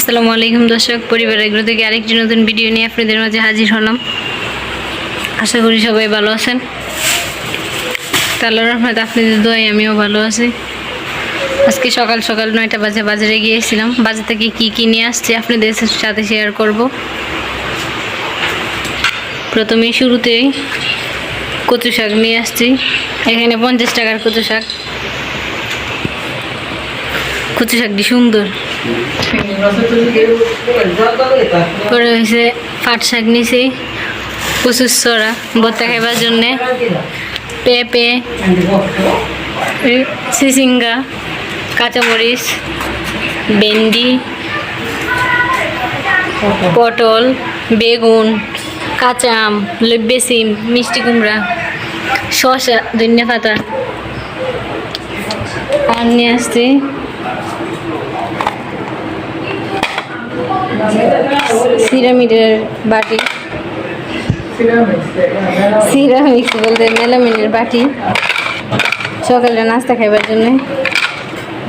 আসসালামু আলাইকুম দর্শক পরিবার এগুলো থেকে আরেকটি নতুন ভিডিও নিয়ে আপনাদের মাঝে হাজির হলাম। আশা করি সবাই ভালো আছেন। তাহলে রহমত আপনাদের দোয়াই আমিও ভালো আছি। আজকে সকাল সকাল নয়টা বাজে বাজারে গিয়েছিলাম। বাজার থেকে কী কী নিয়ে আসছি আপনাদের সাথে শেয়ার করব। প্রথমে শুরুতেই কচু শাক নিয়ে আসছি। এখানে পঞ্চাশ টাকার কচু শাক। কচু শাকটি সুন্দর। পরে হয়েছে পাট শাক নিছি কচুর সরা ভর্তা খাইবার জন্যে, পেঁপে সিসিঙ্গা, কাঁচামরিচ, ভেন্ডি, পটল, বেগুন, কাঁচা আম, লব্বে সিম, মিষ্টি কুমড়া, শসা, ধনিয়া পাতা। আর নিয়ে আসছি সিরামিডের বাটি। সিরামিক্স বলতে মেলামিনের বাটি। সকালে নাস্তা খাইবার জন্য।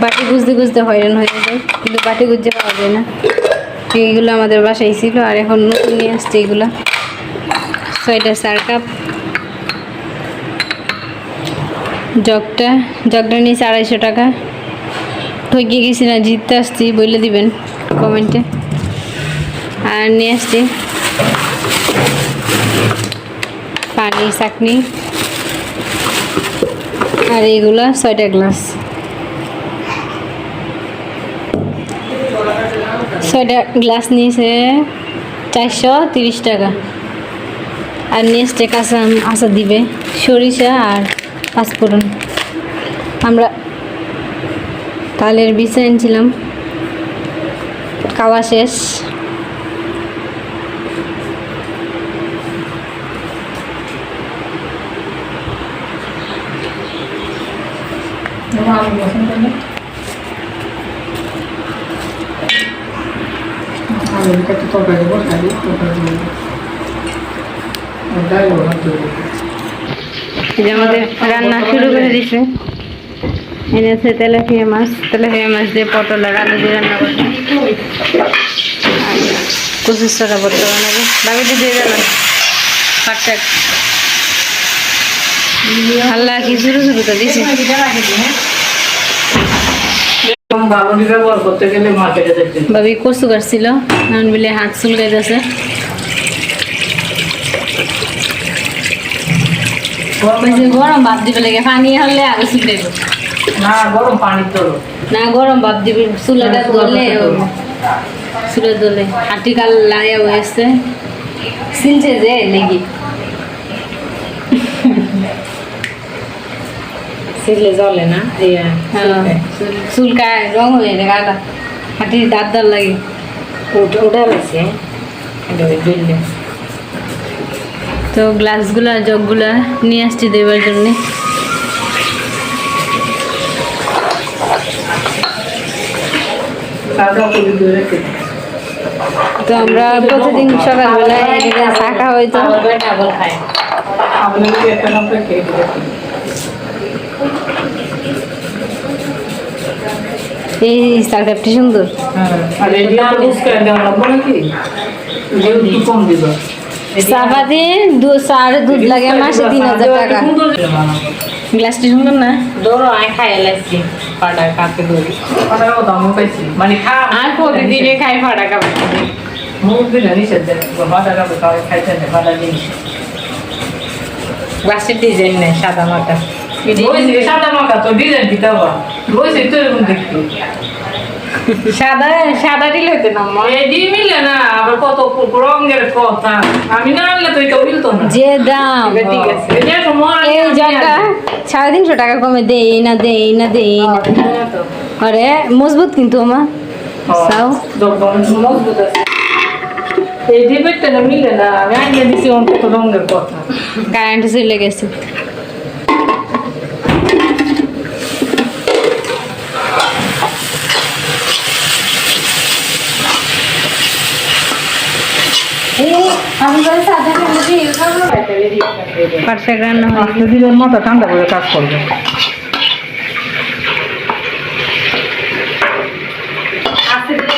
বাটি গুজতে গুজতে হয়রান হয়ে যায়, কিন্তু বাটি গুজতে পাওয়া যায় না। এইগুলো আমাদের বাসায় ছিল, আর এখন নতুন নিয়ে আসছে এগুলো। ছয়টা চার কাপ জগটা জগটা নিয়েছে আড়াইশো টাকা। ঠকে গেছি না, জিততে আসছি বলে দিবেন কমেন্টে। আর নিয়ে আসছি। পানি চাটনি আর এইগুলো ছয়টা গ্লাস। ছয়টা গ্লাস নিয়েছে চারশো তিরিশ টাকা। আর আসছে কাঁচা আচা দিবে, সরিষা আর পাঁচফোড়ন। আমরা তালের বীজ এনেছিলাম খাওয়া শেষ। এই যে আমাদের রান্না শুরু করে দিছে। এনেছে তেলাপিয়া মাছ তেলাপিয়া মাছ দিয়ে পটল আর আলু দিয়ে রান্না করছে। পঁচিশ টাকা পড়তে বানাবে। বাকিটা দিয়ে যাবেন আল্লাহ কি শুরু শুরু তো দিছে। ভাবি কচু কাটছিল এখন বলে হাত চুলকাই যাচ্ছে গরম ভাত দিবে লাগে পানি হলে আগে চুলকাইব। না গরম পানি না গরম দিবি চুলাটা ধরলে চুলে ধরলে। হাঁটি কাল লাগাই হয়েছে। সিলছে যে লেগে। সিলে জলে না ইয়ে হ্যাঁ, চুলকায় রং হয়ে যায় গাটা হাঁটির দাঁত দাঁত লাগে। ওটা ওটা রয়েছে তো গ্লাসগুলা জগগুলা নিয়ে আসছি দেবার জন্যে। তো আমরা প্রতিদিন সকালবেলায় চা খাওয়া হইতো ডাবল খায় আমাদের একটা নম্বর খেয়ে দিলে এই চা কাপটি সুন্দর। দিবা। চাপাতি দু চার দুধ লাগে মাসে তিন হাজার টাকা। গ্লাসটি সুন্দর না? দৌড়ো আয় খাই এলাইছি ফাটা কাকে দৌড়ি পাটাও দাম পাইছি মানে খা। আর প্রতিদিনে খাই ফাটা কাপে মুখ দিলে নিষেধ দেয় কাপে খাইতে নেই জিনিস। গ্লাসের ডিজাইন নেই সাদা মাটা। সাদা হইতে না মিলে না আবার কত রঙের কথা আমি না আনলে তো এটা মিলতো না যে দাম ঠিক আছে এই জগটা সাড়ে তিনশো টাকা কমে দেই না দেই না দেই না আরে মজবুত কিন্তু আমার মজবুত আছে এই ডিবেটটা মিলে না আমি দিছি অন কত রঙের কথা কারেন্ট চলে গেছে শাক রান্না মাথা ঠান্ডা করে কাজ করবে।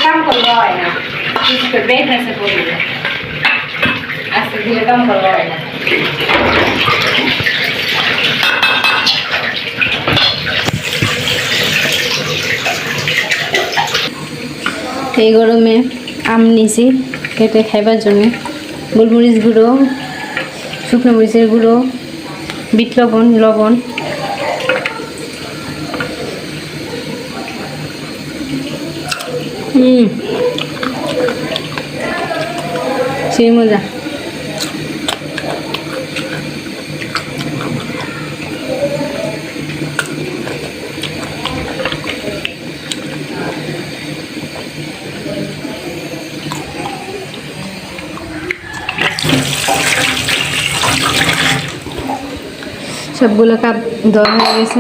কাম করলে হয় না। দিলে কাম করলে হয় না। এই গরমে আম নিছি কেটে খাইবার জন্য। গোলমরিচ গুঁড়ো শুকনো মরিচের গুঁড়ো বিট লবণ লবণ। হুম সেই মজা। সবগুলো কাপ দেওয়া হয়ে গেছে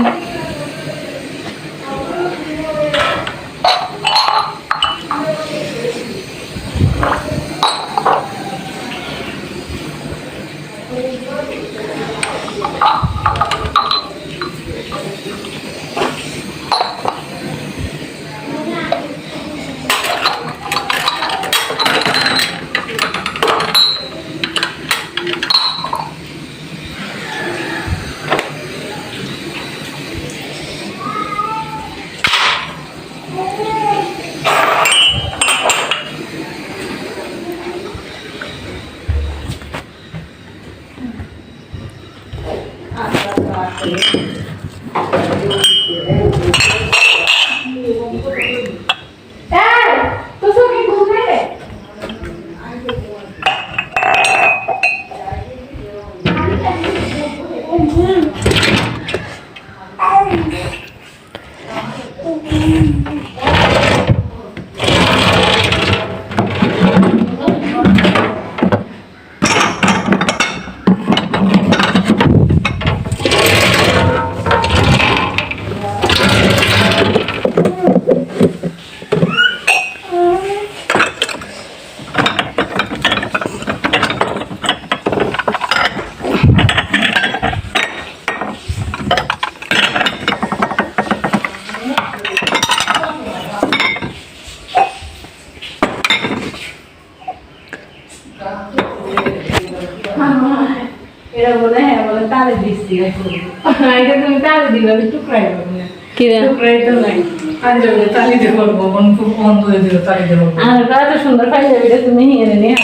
Oh, man. এরা বলে হ্যাঁ বলে তালে দিচ্ছি এটা তুমি তালে দিবে আমি টুকরাই করব না কি রে টুকরাই তো নাই। আর যাবে তালিতে করব মন খুব বন্ধ হয়ে দিল তালিতে করব। আর এত সুন্দর খাই যাবে এটা তুমি এনে নিয়ে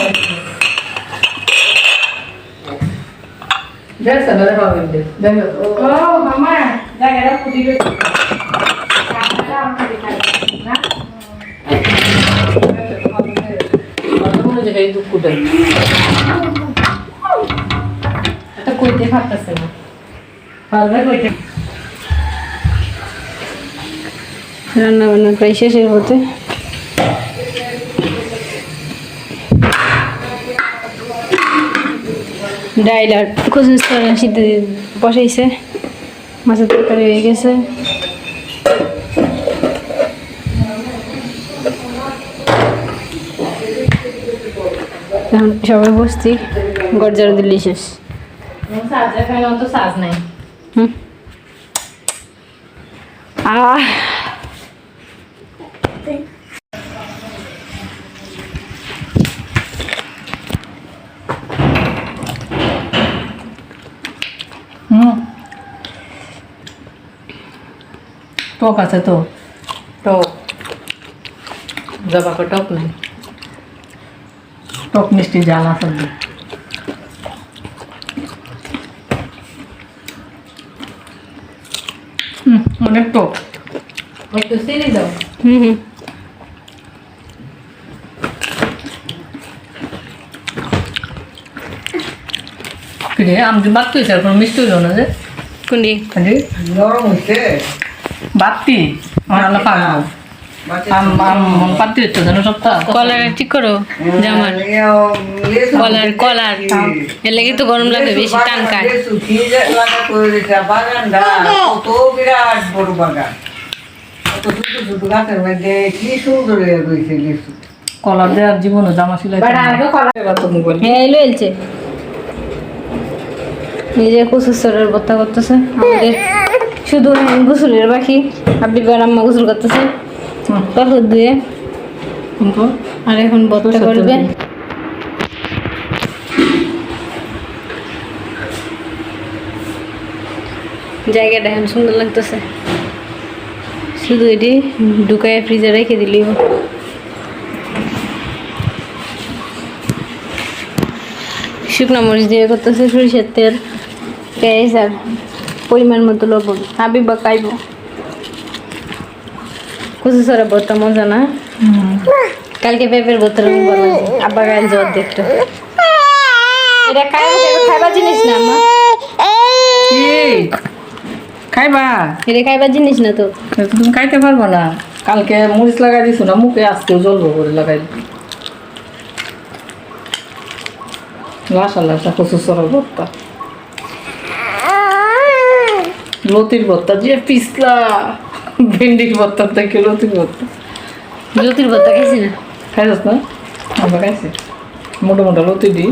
দেখছ না দেখো কইতে পারতেছে না। পারবে কইতে রান্না বান্না প্রায় শেষের হতে ডাইল আর কচুর সিদ্ধ বসাইছে। মাছের তরকারি হয়ে গেছে। এখন সবাই বসছি। গরজার দিল্লি শেষ। সাজ এখানে অত সাজ নাই হুম আহ হুম টক আছে তো টক জবাকে টক নাই টক মিষ্টি জাল আছে হুম অনেক টক। একটু চিনি দাও। হুম হুম। কিরে আমি হয়েছে আর কোনো মিষ্টি হইল না যে? কোনটি? নরম হইছে। বাতি আমার আল্লাহ পাগল কলার ঠিক করো জামার। কলার কলার। এর লেগে তো গরম লাগে বেশি টান কাট বাগানটা কত বিরাট বড় বাগান। কত ছোট ছোট গাছের মধ্যে কি সুন্দর হয়ে দেওয়ার জীবনে জামা সিলাই হ্যাঁ নিজে কচুর সরের ভর্তা করতেছে আমাদের। শুধু গোসলের বাকি। আপনি আম্মা গোসল করতেছে। কিন্তু আর এখন ভর্তা করবে। জায়গাটা এখন সুন্দর লাগতেছে। শুধু এটি ঢুকায় ফ্রিজে রেখে দিলি। শুকনো মরিচ দিয়ে করতেছে সরিষার তেল পেঁয়াজ আর পরিমাণ মতো লবণ। হাবি বা খাইব কচু সরা ভর্তা মজা না কালকে পেঁপের ভালো আব্বা গায়ে জ্বর দেখতো এটা খাইবার জিনিস না খাইবা? এটা খাইবার জিনিস না তো। তুমি খাইতে পারব না। কালকে মরিচ লাগাই দিছো না মুখে আজকেও জ্বলবো করে লাগাই লাসা লাসা কচু সরার ভর্তা লতির ভর্তা যে পিছলা। ভেন্ডির ভর্তা থেকে লতির ভর্তা জ্যোতির ভর্তা খাইছি না। খাইছিস না? আমরা খাইছি। মোটা মোটা লতি দি।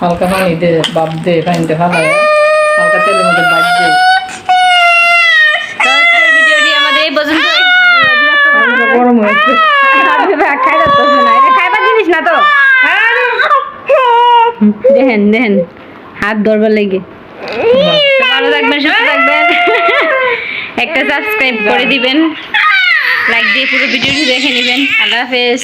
হালকা পানি দে বাপ দে পানি দে ভালো হালকা তেলের মধ্যে বাদ দে। গরম হয়েছে না তো দেখেন দেখেন হাত ধরবার লেগে। ভালো থাকবেন একটা সাবস্ক্রাইব করে দিবেন। লাইক দিয়ে পুরো ভিডিওটি দেখে নেবেন। আল্লাহ হাফেজ।